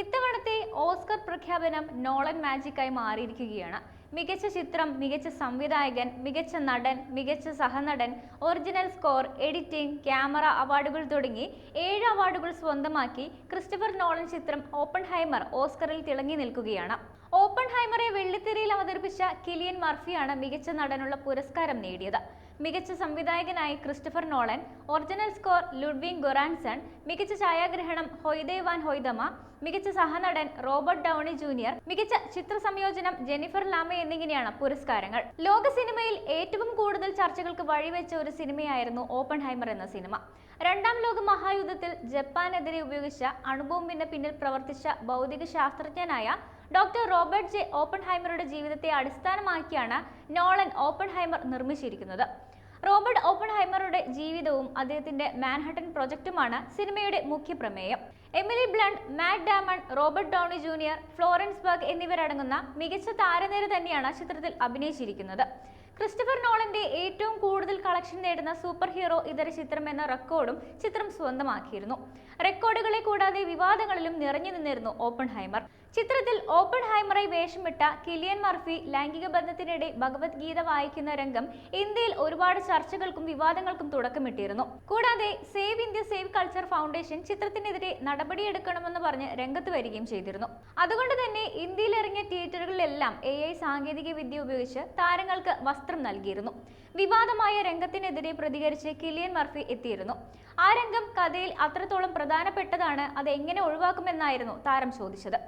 ഇത്തവണത്തെ ഓസ്കർ പ്രഖ്യാപനം നോളൻ മാജിക്കായി മാറിയിരിക്കുകയാണ്. മികച്ച ചിത്രം മികച്ച സംവിധായകൻ മികച്ച നടൻ മികച്ച സഹനടൻ ഒറിജിനൽ സ്കോർ എഡിറ്റിംഗ് ക്യാമറ അവാർഡുകൾ തുടങ്ങി ഏഴ് അവാർഡുകൾ സ്വന്തമാക്കി ക്രിസ്റ്റഫർ നോളൻ ചിത്രം ഓപ്പൺ ഹൈമർ ഓസ്കറിൽ തിളങ്ങി നിൽക്കുകയാണ്. ഓപ്പൺ ഹൈമറെ വെള്ളിത്തിരയിൽ അവതരിപ്പിച്ച കിലിയൻ മർഫിയാണ് മികച്ച നടനുള്ള പുരസ്കാരം നേടിയത്. മികച്ച സംവിധായകനായി Christopher Nolan original score Ludwig Goransson മികച്ച ഛായാഗ്രഹണം ഹൊയ്ദേ വാൻ ഹൊയ്തമ മികച്ച സഹനടൻ റോബർട്ട് ഡൌണി ജൂനിയർ മികച്ച ചിത്ര സംയോജനം ജെനിഫർ ലാമ എന്നിങ്ങനെയാണ് പുരസ്കാരങ്ങൾ. ലോക സിനിമയിൽ ഏറ്റവും കൂടുതൽ ചർച്ചകൾക്ക് വഴിവെച്ച ഒരു സിനിമയായിരുന്നു ഓപ്പൺ ഹൈമർ എന്ന സിനിമ. രണ്ടാം ലോക മഹായുദ്ധത്തിൽ ജപ്പാനെതിരെ ഉപയോഗിച്ച അണുബോംബിന്റെ പിന്നിൽ പ്രവർത്തിച്ച ഭൗതിക ശാസ്ത്രജ്ഞനായ ഡോക്ടർ റോബർട്ട് ജെ ഓപ്പൺഹൈമറുടെ ജീവിതത്തെ അടിസ്ഥാനമാക്കിയാണ് നോളൻ ഓപ്പൺഹൈമർ നിർമ്മിച്ചിരിക്കുന്നത്. റോബർട്ട് ഓപ്പൺഹൈമറുടെ ജീവിതവും അദ്ദേഹത്തിന്റെ മാൻഹട്ടൻ പ്രൊജക്റ്റുമാണ് സിനിമയുടെ മുഖ്യ പ്രമേയം. Emily Blunt Matt Damon Robert Downey Junior Florence ബർഗ് എന്നിവരടങ്ങുന്ന മികച്ച താരനിര തന്നെയാണ് ചിത്രത്തിൽ അഭിനയിച്ചിരിക്കുന്നത്. ക്രിസ്റ്റഫർ നോളന്റെ ഏറ്റവും കൂടുതൽ കളക്ഷൻ നേടുന്ന സൂപ്പർ ഹീറോ ഇതര ചിത്രം എന്ന റെക്കോർഡും ചിത്രം സ്വന്തമാക്കിയിരുന്നു. റെക്കോർഡുകളെ കൂടാതെ വിവാദങ്ങളിലും നിറഞ്ഞു നിന്നിരുന്നു ഓപ്പൺ ഹൈമർ ചിത്രത്തിൽ ഓപ്പൺ ഹൈമറായി വേഷമിട്ട കിലിയൻ മർഫി ലൈംഗിക ബന്ധത്തിനിടെ ഭഗവത്ഗീത വായിക്കുന്ന രംഗം ഇന്ത്യയിൽ ഒരുപാട് ചർച്ചകൾക്കും വിവാദങ്ങൾക്കും തുടക്കമിട്ടിരുന്നു. കൂടാതെ save India save culture foundation ചിത്രത്തിനെതിരെ നടപടിയെടുക്കണമെന്ന് പറഞ്ഞ് രംഗത്ത് വരികയും ചെയ്തിരുന്നു. അതുകൊണ്ട് തന്നെ ഇന്ത്യയിൽ ഇറങ്ങിയ തിയേറ്ററുകളിലെല്ലാം എ ഐ സാങ്കേതിക വിദ്യ ഉപയോഗിച്ച് താരങ്ങൾക്ക് വസ്ത്രം നൽകിയിരുന്നു. വിവാദമായ രംഗത്തിനെതിരെ പ്രതികരിച്ച് കിലിയൻ മർഫി എത്തിയിരുന്നു. ആ രംഗം കഥയിൽ അത്രത്തോളം പ്രധാനപ്പെട്ടതാണ് അത് എങ്ങനെ ഒഴിവാക്കുമെന്നായിരുന്നു താരം ചോദിച്ചത്.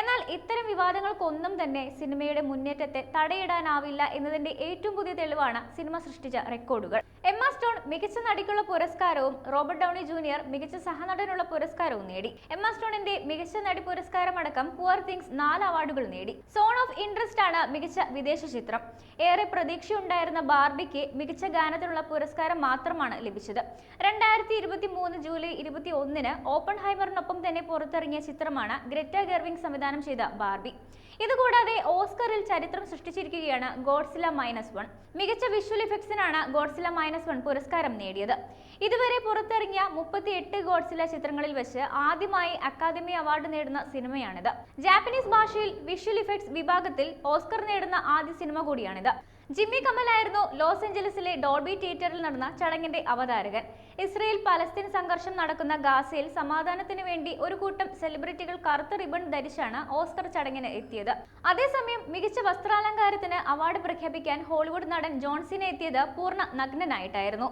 എന്നാൽ ഇത്തരം വിവാദങ്ങൾക്കൊന്നും തന്നെ സിനിമയുടെ മുന്നേറ്റത്തെ തടയിടാനാവില്ല എന്നതിന്റെ ഏറ്റവും പുതിയ തെളിവാണ് സിനിമ സൃഷ്ടിച്ച റെക്കോർഡുകൾ. എമ്മ സ്റ്റോൺ മികച്ച നടിക്കുള്ള പുരസ്കാരവും റോബർട്ട് ഡൗണി ജൂനിയർ മികച്ച സഹനടനുള്ള പുരസ്കാരവും നേടി. എമ്മ സ്റ്റോണിന്റെ മികച്ച നടി പുരസ്കാരം അടക്കം പുവർ തിങ്സ് നാല് അവാർഡുകൾ നേടി. സോൺ ഓഫ് ഇൻട്രസ്റ്റ് ആണ് മികച്ച വിദേശ ചിത്രം. ഏറെ പ്രതീക്ഷയുണ്ടായിരുന്ന ബാർബിക്ക് മികച്ച ഗാനത്തിനുള്ള പുരസ്കാരം മാത്രമാണ് ലഭിച്ചത്. രണ്ടായിരത്തി ഇരുപത്തി മൂന്ന് ജൂലൈ ഇരുപത്തി ഒന്നിന് ഓപ്പൺ ഹൈമറിനൊപ്പം തന്നെ പുറത്തിറങ്ങിയ ചിത്രമാണ് ഗ്രെറ്റ ഗർവിംഗ് സംവിധാനം ചെയ്ത ബാർബി. ഇതുകൂടാതെ ഓസ്കറിൽ ചരിത്രം സൃഷ്ടിച്ചിരിക്കുകയാണ് ഗോഡ്സില മൈനസ് വൺ. മികച്ച വിഷ്വൽ ഇഫക്ട്സിനാണ് ഗോഡ്സില മൈനസ് വൺ പുരസ്കാരം നേടിയത്. ഇതുവരെ പുറത്തിറങ്ങിയ മുപ്പത്തി എട്ട് ഗോഡ്സില ചിത്രങ്ങളിൽ വെച്ച് ആദ്യമായി അക്കാദമി അവാർഡ് നേടുന്ന സിനിമയാണിത്. ജാപ്പനീസ് ഭാഷയിൽ വിഷ്വൽ ഇഫക്ട്സ് വിഭാഗത്തിൽ ഓസ്കർ നേടുന്ന ആദ്യ സിനിമ കൂടിയാണിത്. ജിമ്മി കമലായിരുന്നു ലോസ് ഏഞ്ചലസിലെ ഡോൾബി തിയേറ്ററിൽ നടന്ന ചടങ്ങിന്റെ അവതാരകൻ. ഇസ്രയേൽ പലസ്തീൻ സംഘർഷം നടക്കുന്ന ഗാസയിൽ സമാധാനത്തിന് വേണ്ടി ഒരു കൂട്ടം സെലിബ്രിറ്റികൾ കറുത്ത റിബൺ ധരിച്ചാണ് ഓസ്കർ ചടങ്ങിന് എത്തിയത്. അതേസമയം മികച്ച വസ്ത്രാലങ്കാരത്തിന് അവാർഡ് പ്രഖ്യാപിക്കാൻ ഹോളിവുഡ് നടൻ ജോൺസിനെ എത്തിയത് പൂർണ നഗ്നനായിട്ടായിരുന്നു.